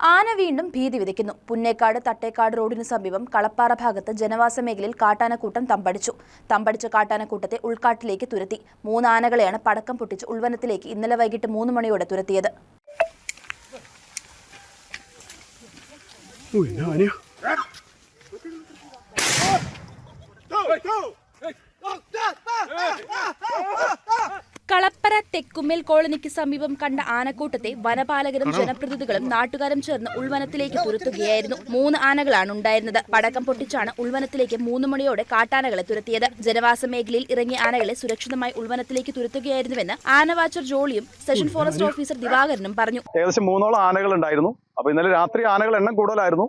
ആന വീണ്ടും ഭീതി വിതയ്ക്കുന്നു. പുന്നേക്കാട് തട്ടേക്കാട് റോഡിന് സമീപം കളപ്പാറ ഭാഗത്ത് ജനവാസ മേഖലയിൽ കാട്ടാനക്കൂട്ടം തമ്പടിച്ചു. തമ്പടിച്ച കാട്ടാനക്കൂട്ടത്തെ ഉൾക്കാട്ടിലേക്ക് തുരത്തി. മൂന്ന് ആനകളെയാണ് പടക്കം പൊട്ടിച്ച് ഉൾവനത്തിലേക്ക് ഇന്നലെ വൈകിട്ട് മൂന്ന് മണിയോടെ തുരത്തിയത്. തെക്കുമേൽ കോളനിക്ക് സമീപം കണ്ട ആനക്കൂട്ടത്തെ വനപാലകരും ജനപ്രതിനിധികളും നാട്ടുകാരും ചേർന്ന് ഉൾവനത്തിലേക്ക് തുരത്തുകയായിരുന്നു. മൂന്ന് ആനകളാണ് ഉണ്ടായിരുന്നത്. പടക്കം പൊട്ടിച്ചാണ് ഉൾവനത്തിലേക്ക് മൂന്ന് മണിയോടെ കാട്ടാനകളെ തുരത്തിയത്. ജനവാസ മേഖലയിൽ ഇറങ്ങിയ ആനകളെ സുരക്ഷിതമായി ഉൾവനത്തിലേക്ക് തുരത്തുകയായിരുന്നുവെന്ന് ആനവാച്ചർ ജോളിയും സെഷൻ ഫോറസ്റ്റ് ഓഫീസർ ദിവാകരനും പറഞ്ഞു. ഏകദേശം മൂന്നോളം ആനകൾ ഉണ്ടായിരുന്നു. അപ്പൊ ഇന്നലെ രാത്രി ആനകൾ എണ്ണം കൂടുതലായിരുന്നു.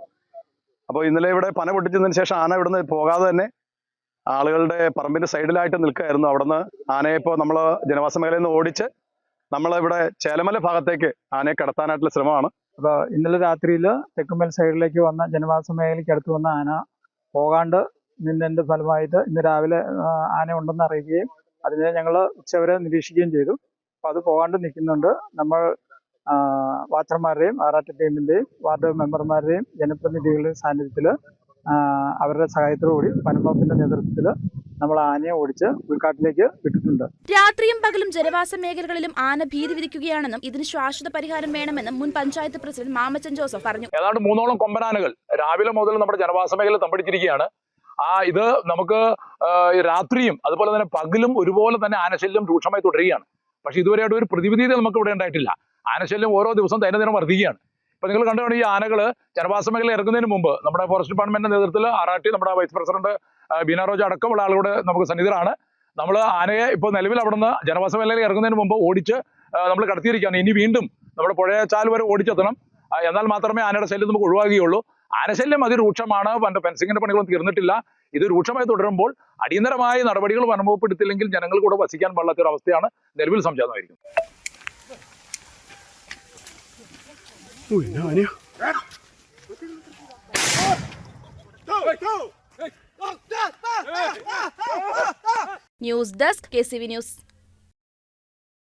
അപ്പോൾ ഇന്നലെ ഇവിടെ പന പൊട്ടിച്ചതിന് ശേഷം ആന ഇവിടുന്ന് പോകാതെ തന്നെ ആളുകളുടെ പറമ്പിന്റെ സൈഡിലായിട്ട് നിൽക്കുകയായിരുന്നു അവിടുന്ന്. ആനയെ ഇപ്പോൾ നമ്മൾ ജനവാസ മേഖലയിൽ നിന്ന് ഓടിച്ച് നമ്മളിവിടെ ചേലമല ഭാഗത്തേക്ക് ആനയെ കടത്താനായിട്ടുള്ള ശ്രമമാണ്. അപ്പോൾ ഇന്നലെ രാത്രിയിൽ തെക്കുമ്പൽ സൈഡിലേക്ക് വന്ന ജനവാസ മേഖലയ്ക്ക് അടുത്ത് വന്ന ആന പോകാണ്ട് നിന്നതിന്റെ ഫലമായിട്ട് ഇന്ന് രാവിലെ ആന ഉണ്ടെന്ന് അറിയുകയും അതിനെ ഞങ്ങൾ ഉച്ചവരെ നിരീക്ഷിക്കുകയും ചെയ്തു. അപ്പോൾ അത് പോകാണ്ട് നിൽക്കുന്നുണ്ട്. നമ്മൾ വാച്ചർമാരുടെയും ആറാട്ട് ടീമിന്റെയും വാർഡ് മെമ്പർമാരുടെയും ജനപ്രതിനിധികളുടെയും സാന്നിധ്യത്തിൽ അവരുടെ സഹായത്തോടുകൂടി വനംവകുപ്പിന്റെ നേതൃത്വത്തിൽ നമ്മൾ ആനയെ ഓടിച്ച് ഉൾക്കാട്ടിലേക്ക് വിട്ടിട്ടുണ്ട്. രാത്രിയും പകലും ജനവാസ മേഖലകളിലും ആന ഭീതി വിധിക്കുകയാണെന്നും ഇതിന് ശാശ്വത പരിഹാരം വേണമെന്നും മുൻ പഞ്ചായത്ത് പ്രസിഡന്റ് മാമച്ചൻ ജോസഫ് പറഞ്ഞു. ഏതാണ്ട് മൂന്നോളം കൊമ്പനാനകൾ രാവിലെ മുതൽ നമ്മുടെ ജനവാസ മേഖല തമ്പടിച്ചിരിക്കുകയാണ്. ആ ഇത് നമുക്ക് രാത്രിയും അതുപോലെ തന്നെ പകലും ഒരുപോലെ തന്നെ ആനശല്യം രൂക്ഷമായി തുടരുകയാണ്. പക്ഷെ ഇതുവരെയായിട്ട് ഒരു പ്രതിവിധി നമുക്ക് ഇവിടെ ഉണ്ടായിട്ടില്ല. ആനശല്യം ഓരോ ദിവസം ദൈനംദിനം വർദ്ധിക്കുകയാണ്. ഇപ്പൊ നിങ്ങൾ കണ്ടുകൊണ്ട് ഈ ആനകൾ ജനവാസ മേഖല ഇറങ്ങുന്നതിന് മുമ്പ് നമ്മുടെ ഫോറസ്റ്റ് ഡിപ്പാർട്ട്മെന്റിന്റെ നേതൃത്വത്തിൽ ആറാട്ടി നമ്മുടെ വൈസ് പ്രസിഡന്റ് ബീന റോജ അടക്കമുള്ള ആളുകളുടെ നമുക്ക് സന്നിധരാണ് നമ്മൾ ആനയെ ഇപ്പോൾ നിലവിൽ അവിടുന്ന് ജനവാസ മേഖലയിൽ ഇറങ്ങുന്നതിന് മുമ്പ് ഓടിച്ച് നമ്മൾ കടത്തിയിരിക്കുകയാണ്. ഇനി വീണ്ടും നമ്മുടെ പുഴയച്ചാൽ വരെ ഓടിച്ചെത്തണം. എന്നാൽ മാത്രമേ ആനയുടെ ശല്യം നമുക്ക് ഒഴിവാകുകയുള്ളൂ. ആനശല്യം അതിരൂക്ഷമാണ്. പണ്ട് ഫെൻസിങ്ങിന്റെ പണികളൊന്നും തീർന്നിട്ടില്ല. ഇത് രൂക്ഷമായി തുടരുമ്പോൾ അടിയന്തരമായ നടപടികൾ വനംവകുപ്പ് എടുത്തില്ലെങ്കിൽ ജനങ്ങൾ കൂടെ വസിക്കാൻ പാടില്ലാത്ത ഒരു അവസ്ഥയാണ് നിലവിൽ സംജാതമായിരിക്കുന്നത്. Ui, anio. News desk K C V news